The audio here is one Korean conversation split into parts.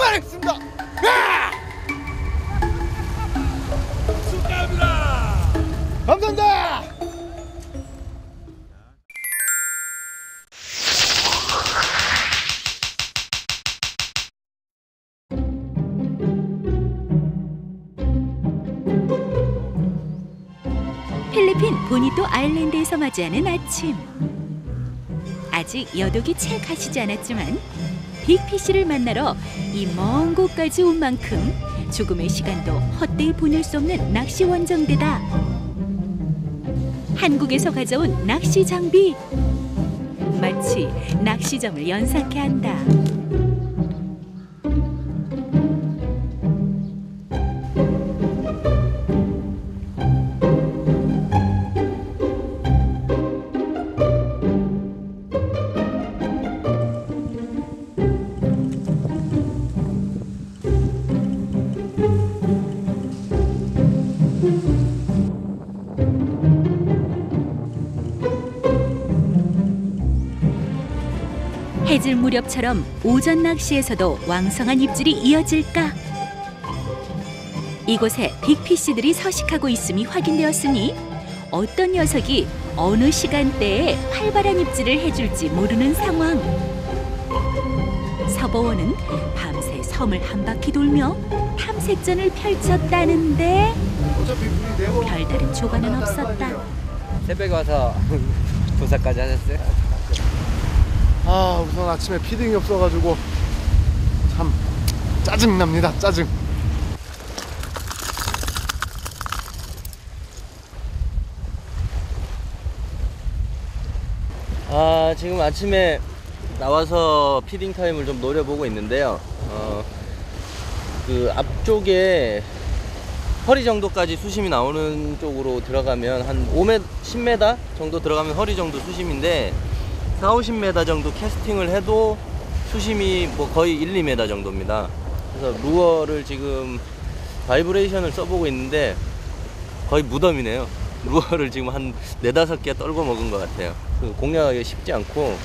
명하겠습니다. 야! 축하합니다. 감사합니다. 필리핀 보니또 아일랜드에서 맞이하는 아침. 아직 여독이 채 가시지 않았지만 빅피쉬를 만나러 이 먼 곳까지 온 만큼 조금의 시간도 헛되이 보낼 수 없는 낚시 원정대다. 한국에서 가져온 낚시 장비. 마치 낚시점을 연상케 한다. 해질 무렵처럼 오전 낚시에서도 왕성한 입질이 이어질까? 이곳에 빅피쉬들이 서식하고 있음이 확인되었으니 어떤 녀석이 어느 시간대에 활발한 입질을 해줄지 모르는 상황. 서보원은 밤새 섬을 한 바퀴 돌며 탐색전을 펼쳤다는데 별다른 조과는 없었다. 새벽에 와서 조사까지 하셨어요? 아 우선 아침에 피딩이 없어가지고 참 짜증 납니다. 짜증. 아 지금 아침에 나와서 피딩 타임을 좀 노려보고 있는데요. 어, 그 앞쪽에 허리 정도까지 수심이 나오는 쪽으로 들어가면 한 5m, 10m 정도 들어가면 허리 정도 수심인데 4, 50m 정도 캐스팅을 해도 수심이 뭐 거의 1, 2m 정도입니다. 그래서 루어를 지금 바이브레이션을 써보고 있는데 거의 무덤이네요. 루어를 지금 한 네다섯 개 떨고 먹은 것 같아요. 그 공략하기 쉽지 않고,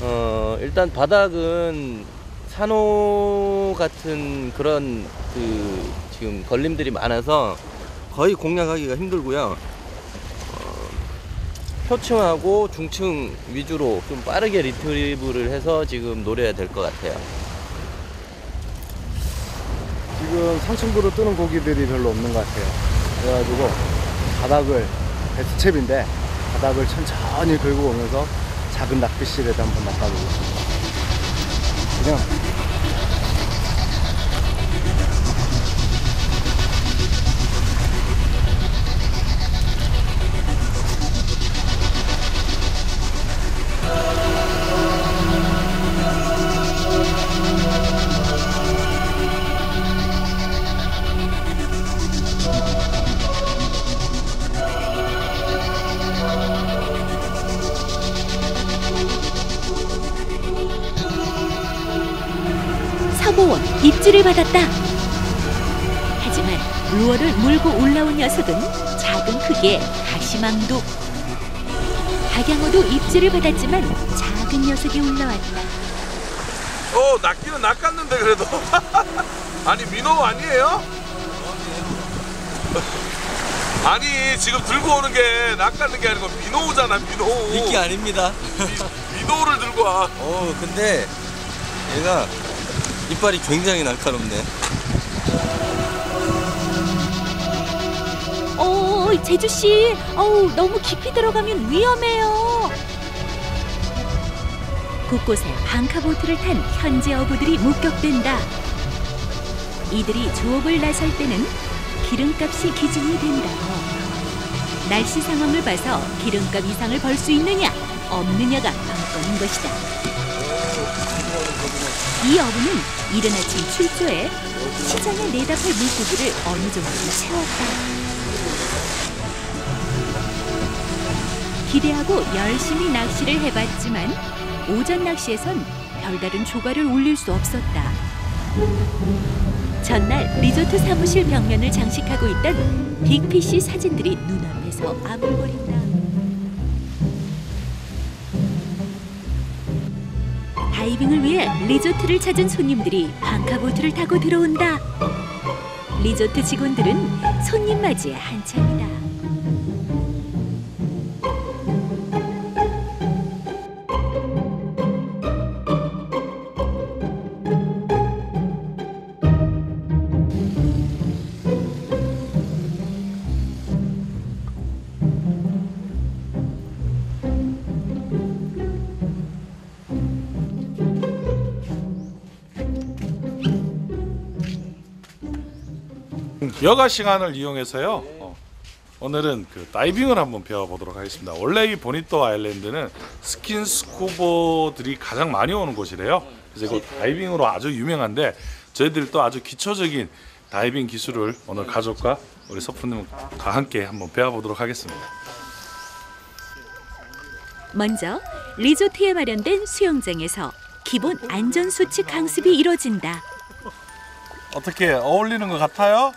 어, 일단 바닥은 산호 같은 그런 그 지금 걸림들이 많아서 거의 공략하기가 힘들고요. 어, 표층하고 중층 위주로 좀 빠르게 리트리브를 해서 지금 노려야 될 것 같아요. 지금 상층부로 뜨는 고기들이 별로 없는 것 같아요. 그래가지고 바닥을 베스트cep인데 바닥을 천천히 긁고 오면서 작은 낚싯실에다 한번 낚아보고 있습니다. 그냥 입질을 받았다. 하지만 루어를 물고 올라온 녀석은 작은 크기의 가시망도. 박양호도 입질을 받았지만 작은 녀석이 올라왔다. 어 낚기는 낚았는데 그래도 아니 민호 아니에요? 아니 지금 들고 오는 게 낚았는 게 아니고 민호잖아 민호 미끼 아닙니다. 미, 민호를 들고 와 어 근데 얘가 이빨이 굉장히 날카롭네. 어, 제주 씨, 어우 너무 깊이 들어가면 위험해요. 곳곳에 방카보트를 탄 현지 어부들이 목격된다. 이들이 조업을 나설 때는 기름값이 기준이 된다. 날씨 상황을 봐서 기름값 이상을 벌 수 있느냐 없느냐가 관건인 것이다. 이 어부는 이른 아침 출조해 시장에 내다볼 물고기를 어느 정도 채웠다. 기대하고 열심히 낚시를 해봤지만 오전 낚시에선 별다른 조과를 올릴 수 없었다. 전날 리조트 사무실 벽면을 장식하고 있던 빅피쉬 사진들이 눈앞에서 아물거린다. 다이빙을 위해 리조트를 찾은 손님들이 방카보트를 타고 들어온다. 리조트 직원들은 손님 맞이에 한참이다. 여가 시간을 이용해서요. 어, 오늘은 그 다이빙을 한번 배워보도록 하겠습니다. 원래 이 보니또 아일랜드는 스킨 스쿠버들이 가장 많이 오는 곳이래요. 그래서 이거 다이빙으로 아주 유명한데 저희들이 또 아주 기초적인 다이빙 기술을 오늘 가족과 우리 서프님과 함께 한번 배워보도록 하겠습니다. 먼저 리조트에 마련된 수영장에서 기본 안전 수칙 강습이 이뤄진다. 어떻게 어울리는 것 같아요?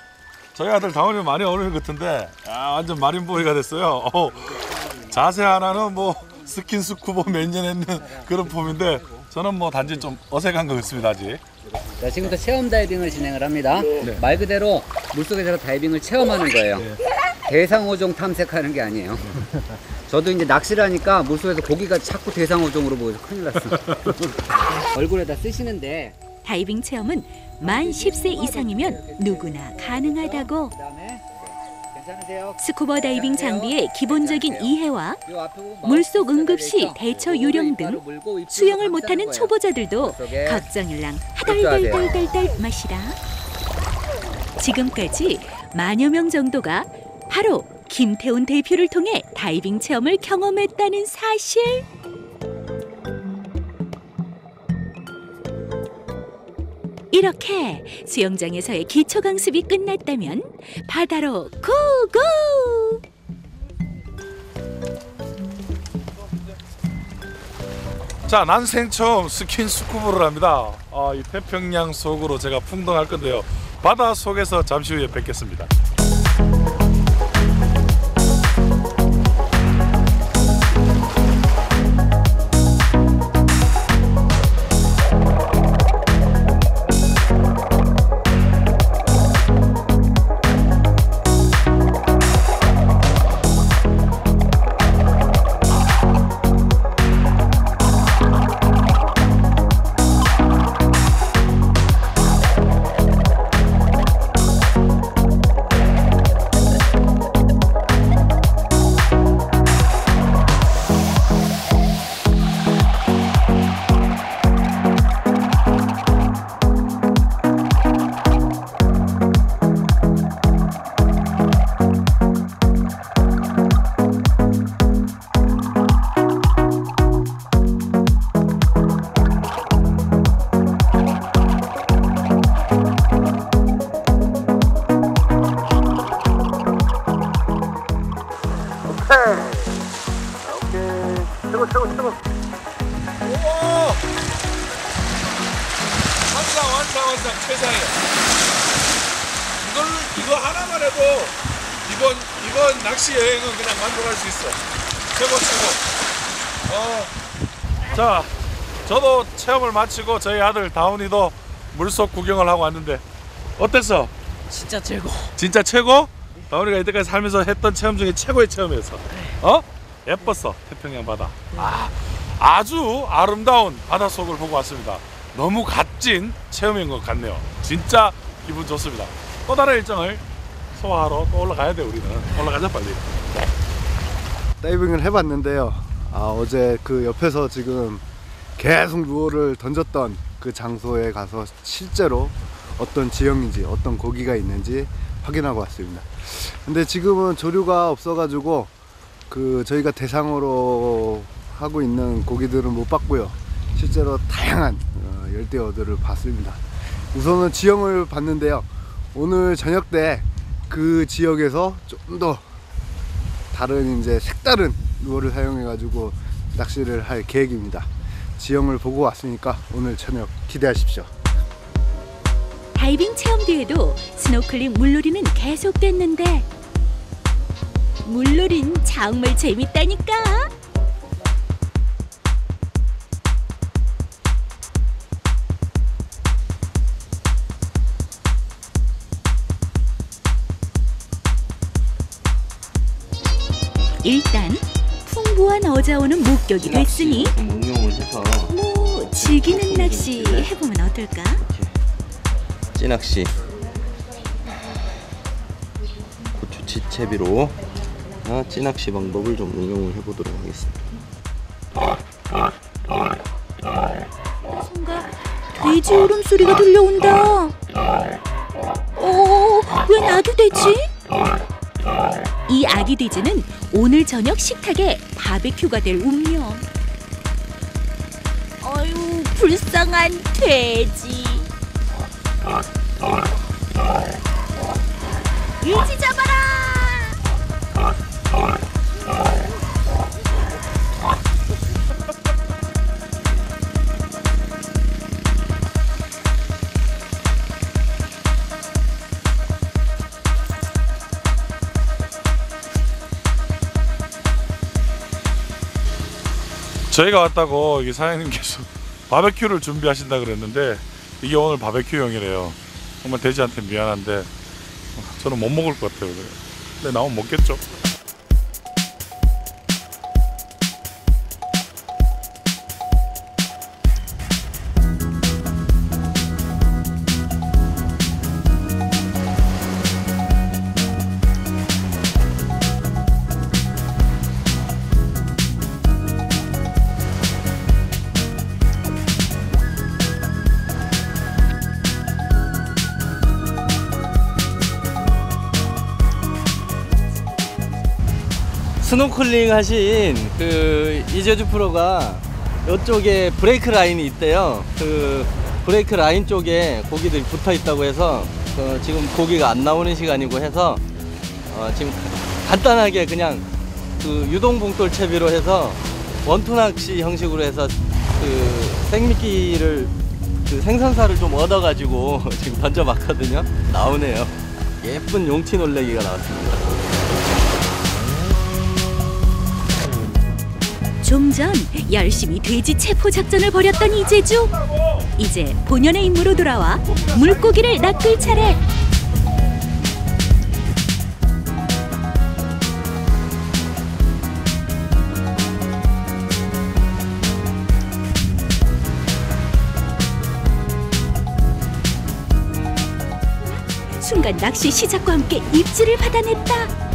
저희 아들 다원이 많이 어울리는 것 같은데 아, 완전 마린보이가 됐어요. 어, 자세 하나는 뭐 스킨 스쿠버 몇 년 했는 그런 폼인데 저는 뭐 단지 좀 어색한 것 같습니다 아직. 자, 지금부터 체험 다이빙을 진행을 합니다. 말 그대로 물속에서 다이빙을 체험하는 거예요. 대상어종 탐색하는 게 아니에요. 저도 이제 낚시를 하니까 물속에서 고기가 자꾸 대상어종으로 보여서 큰일 났어. 얼굴에다 쓰시는데 다이빙 체험은 만 10세 이상이면 누구나 가능하다고. 스쿠버 다이빙 장비의 기본적인 이해와 물속 응급시? 대처 요령 등 수영을 못하는. 초보자들도 걱정일랑. 하덜덜덜덜 마시라. 지금까지 만여 명 정도가 바로 김태훈 대표를 통해 다이빙 체험을 경험했다는 사실. 이렇게 수영장에서의 기초 강습이 끝났다면 바다로 고고! 자 난생 처음 스킨 스쿠버를 합니다. 아, 이 태평양 속으로 제가 풍덩할 건데요. 바다 속에서 잠시 후에 뵙겠습니다. 이번 낚시 여행은 그냥 만족할 수 있어. 최고 최고. 어. 자, 저도 체험을 마치고 저희 아들 다운이도 물속 구경을 하고 왔는데 어땠어? 진짜 최고. 진짜 최고? 다운이가 이때까지 살면서 했던 체험 중에 최고의 체험이었어. 어? 예뻤어 태평양 바다. 아, 아주 아름다운 바다 속을 보고 왔습니다. 너무 값진 체험인 것 같네요. 진짜 기분 좋습니다. 또 다른 일정을 소화하러 또 올라가야 돼 우리는. 올라가자 빨리. 다이빙을 해봤는데요. 아, 어제 그 옆에서 지금 계속 루어를 던졌던 그 장소에 가서 실제로 어떤 지형인지 어떤 고기가 있는지 확인하고 왔습니다. 근데 지금은 조류가 없어 가지고 그 저희가 대상으로 하고 있는 고기들은 못 봤고요. 실제로 다양한 어, 열대어들을 봤습니다. 우선은 지형을 봤는데요. 오늘 저녁 때 그 지역에서 좀 더 다른 이제 색다른 루어를 사용해 가지고 낚시를 할 계획입니다. 지형을 보고 왔으니까 오늘 저녁 기대하십시오. 다이빙 체험 뒤에도 스노클링 물놀이는 계속됐는데 물놀이는 정말 재밌다니까. 일단 풍부한 어자오는 목격이 됐으니 좀 응용을 해서 뭐 즐기는 낚시 해보면 어떨까? 찌낚시 고추 지채비로 아, 찌낚시 방법을 좀 응용을 해보도록 하겠습니다. 뭔가 돼지 울음소리가 들려온다. 어, 왜 나도 되지? 이 아기 돼지는 오늘 저녁 식탁에 바베큐가 될 운명. 어휴, 불쌍한 돼지. 저희가 왔다고 여기 사장님께서 바베큐를 준비하신다 그랬는데 이게 오늘 바베큐용이래요. 정말 돼지한테 미안한데 저는 못 먹을 것 같아요. 근데 나오면 먹겠죠. 스노클링 하신 그 이재주 프로가 이쪽에 브레이크 라인이 있대요. 그 브레이크 라인 쪽에 고기들이 붙어 있다고 해서 어, 지금 고기가 안 나오는 시간이고 해서 어, 지금 간단하게 그냥 그 유동봉돌 채비로 해서 원투 낚시 형식으로 해서 그 생미끼를 그 생선살을 좀 얻어가지고 지금 던져봤거든요. 나오네요. 예쁜 용치 놀래기가 나왔습니다. 좀 전 열심히 돼지 체포 작전을 벌였던 이재주. 이제 본연의 임무로 돌아와 물고기를 낚을 차례. 순간 낚시 시작과 함께 입질을 받아냈다.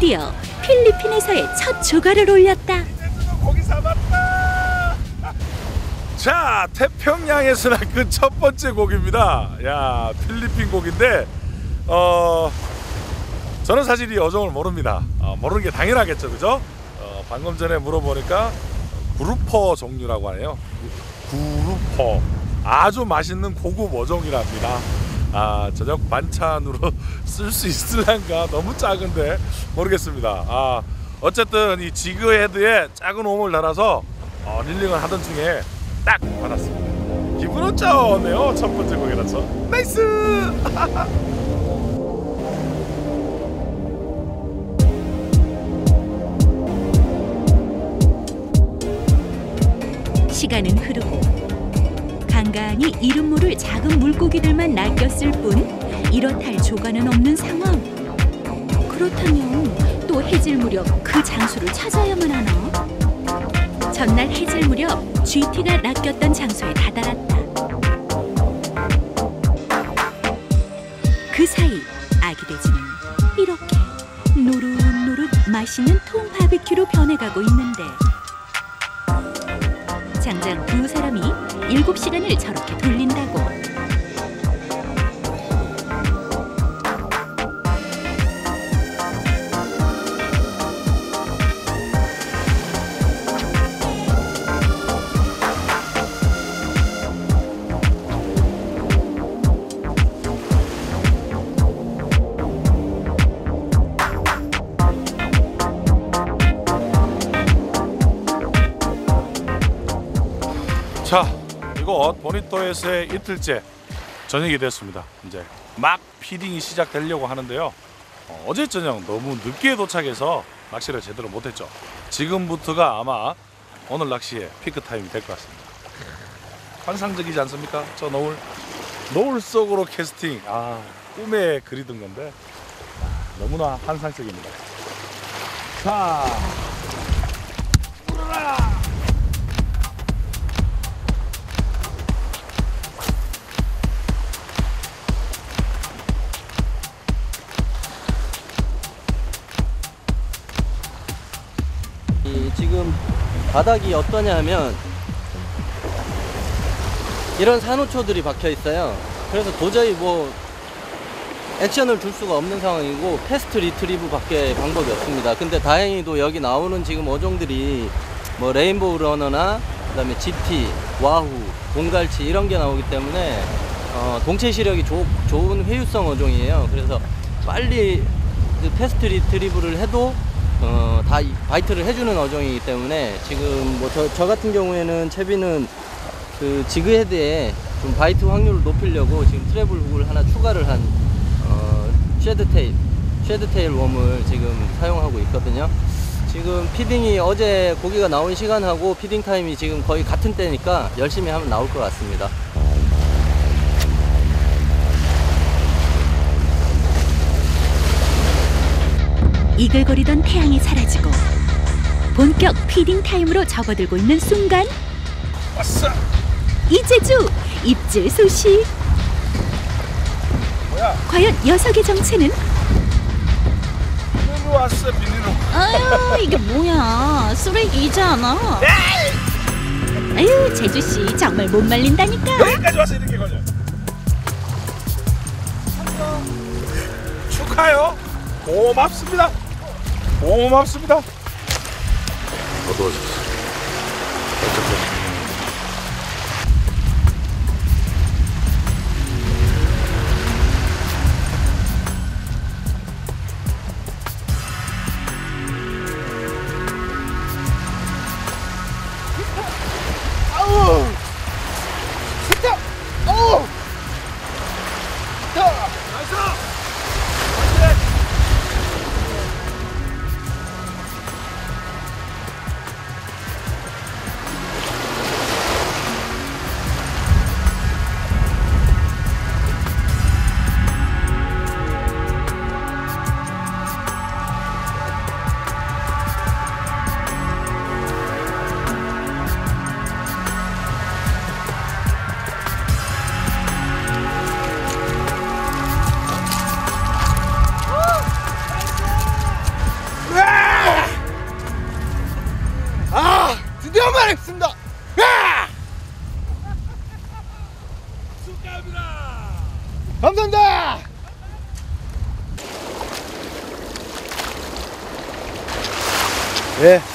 드디어 필리핀에서의 첫 조가를 올렸다. 자, 태평양에서 낚은 첫 번째 고기입니다. 야, 필리핀 고기인데 어 저는 사실 이 어종을 모릅니다. 어, 모르는 게 당연하겠죠, 그죠? 어, 방금 전에 물어보니까 구루퍼 종류라고 하네요. 구루퍼 아주 맛있는 고급 어종이랍니다. 아 저녁 반찬으로 쓸 수 있을란가 너무 작은데 모르겠습니다. 아 어쨌든 이 지그 헤드에 작은 홈을 달아서 어, 릴링을 하던 중에 딱 받았습니다. 기분은 좋네요. 첫 번째 고기라서 나이스. 시간은 흐르고 간간히 이름 모를 작은 물고기들만 낚였을 뿐 이렇다 할 조가는 없는 상황. 그렇다면 또 해질 무렵 그 장소를 찾아야만 하나? 전날 해질 무렵 GT가 낚였던 장소에 다다랐다. 그 사이 아기 돼지는 이렇게 노릇노릇 맛있는 통 바비큐로 변해가고 있는데 장장 두 사람이 일곱 시간을 저렇게 돌린다고 이곳 보니토에서의 이틀째 저녁이 됐습니다. 이제 막 피딩이 시작되려고 하는데요. 어, 어제 저녁 너무 늦게 도착해서 낚시를 제대로 못했죠. 지금부터가 아마 오늘 낚시의 피크 타임이 될 것 같습니다. 환상적이지 않습니까? 저 노을 노을 속으로 캐스팅 아 꿈에 그리던 건데 아, 너무나 환상적입니다. 자, 바닥이 어떠냐면 이런 산호초들이 박혀 있어요. 그래서 도저히 뭐 액션을 줄 수가 없는 상황이고 패스트 리트리브 밖에 방법이 없습니다. 근데 다행히도 여기 나오는 지금 어종들이 뭐 레인보우 러너나 그 다음에 GT, 와후, 봉갈치 이런 게 나오기 때문에 어, 동체 시력이 좋- 좋은 회유성 어종이에요. 그래서 빨리 그 패스트 리트리브를 해도 어, 다 이- 바이트를 해주는 어종이기 때문에 지금 뭐저 같은 경우에는 채비는 그 지그헤드에 좀 바이트 확률을 높이려고 지금 트래블 훅을 하나 추가를 한 어, 쉐드 테일, 쉐드 테일 웜을 지금 사용하고 있거든요. 지금 피딩이 어제 고기가 나온 시간하고 피딩 타임이 지금 거의 같은 때니까 열심히 하면 나올 것 같습니다. 이글거리던 태양이 사라지고 본격 피딩 타임으로 접어들고 있는 순간 아싸! 이재주 입질 소식 뭐야? 과연 녀석의 정체는 비닐로 왔어 비닐로. 아유 이게 뭐야 쓰레기이지 않아 아유 재주씨 정말 못 말린다니까 여기까지 와서 이렇게 걸려. 축하요. 고맙습니다. 고맙습니다. 어두워졌어.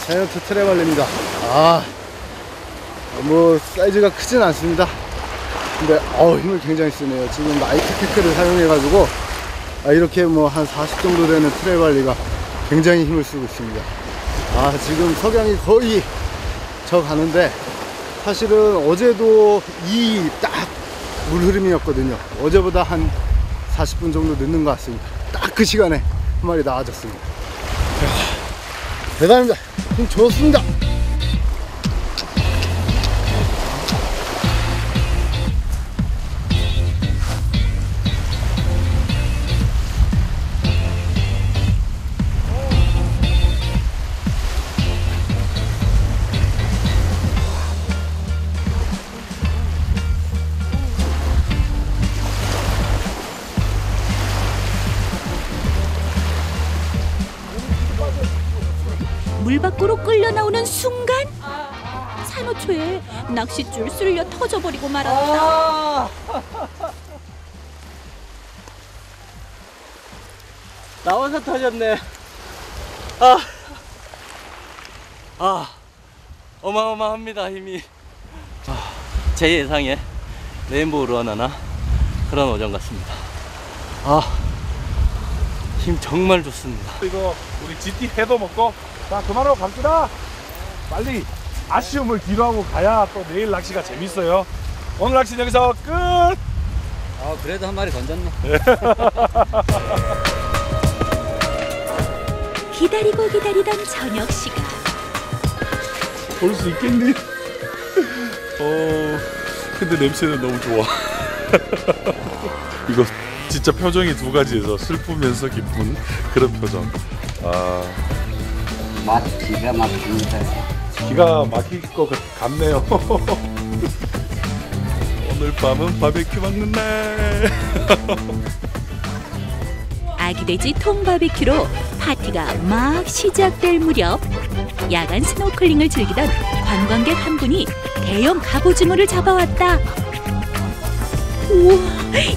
자이언트 트레벌입니다. 아, 뭐 사이즈가 크진 않습니다. 근데 어 힘을 굉장히 쓰네요. 지금 나이트 테크를 사용해 가지고 아, 이렇게 뭐 한 40 정도 되는 트레발리가 굉장히 힘을 쓰고 있습니다. 아 지금 석양이 거의 저 가는데 사실은 어제도 이 딱 물 흐름이었거든요. 어제보다 한 40분 정도 늦는 것 같습니다. 딱 그 시간에 한 마리 나와줬습니다. 대단합니다. 힘 좋습니다. 낚싯줄 쓸려 터져버리고 말았다 아! 나와서 터졌네. 아, 아, 어마어마합니다 힘이. 아, 제 예상에 레인보우 러너나 그런 어종 같습니다. 아, 힘 정말 좋습니다. 이거 우리 GT 회도 먹고 자 그만하고 갑시다. 빨리 아쉬움을 뒤로하고 가야 또 내일 낚시가 재밌어요. 오늘 낚시 여기서 끝. 아 그래도 한 마리 건졌네. 기다리고 기다리던 저녁 시간 볼 수 있겠니? 어 근데 냄새는 너무 좋아. 이거 진짜 표정이 두 가지에서 슬프면서 기쁜 그런 표정. 아 맛 기가 막힙니다. 기가 막힐 것 같- 같네요. 오늘 밤은 바베큐 먹는 날. 아기 돼지 통바비큐로 파티가 막 시작될 무렵 야간 스노클링을 즐기던 관광객 한 분이 대형 갑오징어를 잡아왔다. 우와,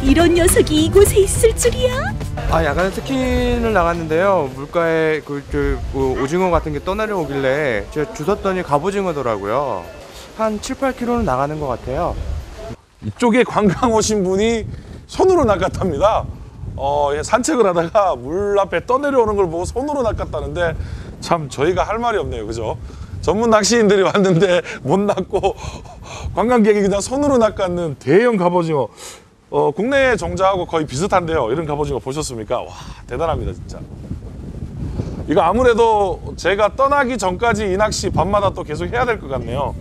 이런 녀석이 이곳에 있을 줄이야? 아 야간 스킨을 나갔는데요 물가에 그, 그, 그 오징어 같은 게 떠내려오길래 제가 주웠더니 갑오징어더라고요 한 7, 8kg는 나가는 것 같아요 이쪽에 관광 오신 분이 손으로 낚았답니다. 어, 예, 산책을 하다가 물 앞에 떠내려오는 걸 보고 손으로 낚았다는데 참 저희가 할 말이 없네요. 그죠? 전문 낚시인들이 왔는데 못 낚고 관광객이 그냥 손으로 낚았는 대형 갑오징어. 어, 국내 정자하고 거의 비슷한데요. 이런 갑오징어 보셨습니까? 와, 대단합니다, 진짜. 이거 아무래도 제가 떠나기 전까지 이 낚시 밤마다 또 계속 해야 될 것 같네요.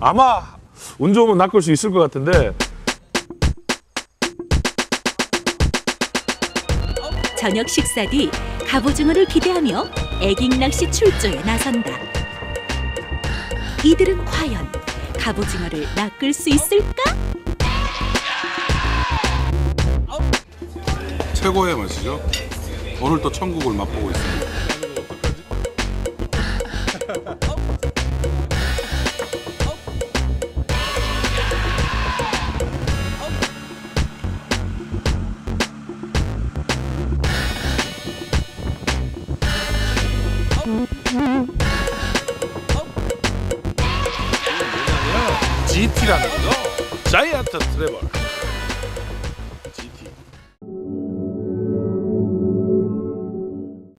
아마 운 좋으면 낚을 수 있을 것 같은데 저녁 식사 뒤 갑오징어를 기대하며 애깅 낚시 출조에 나선다. 이들은 과연 갑오징어를 낚을 수 있을까? 최고의 맛이죠. 오늘 또 천국을 맛보고 있습니다.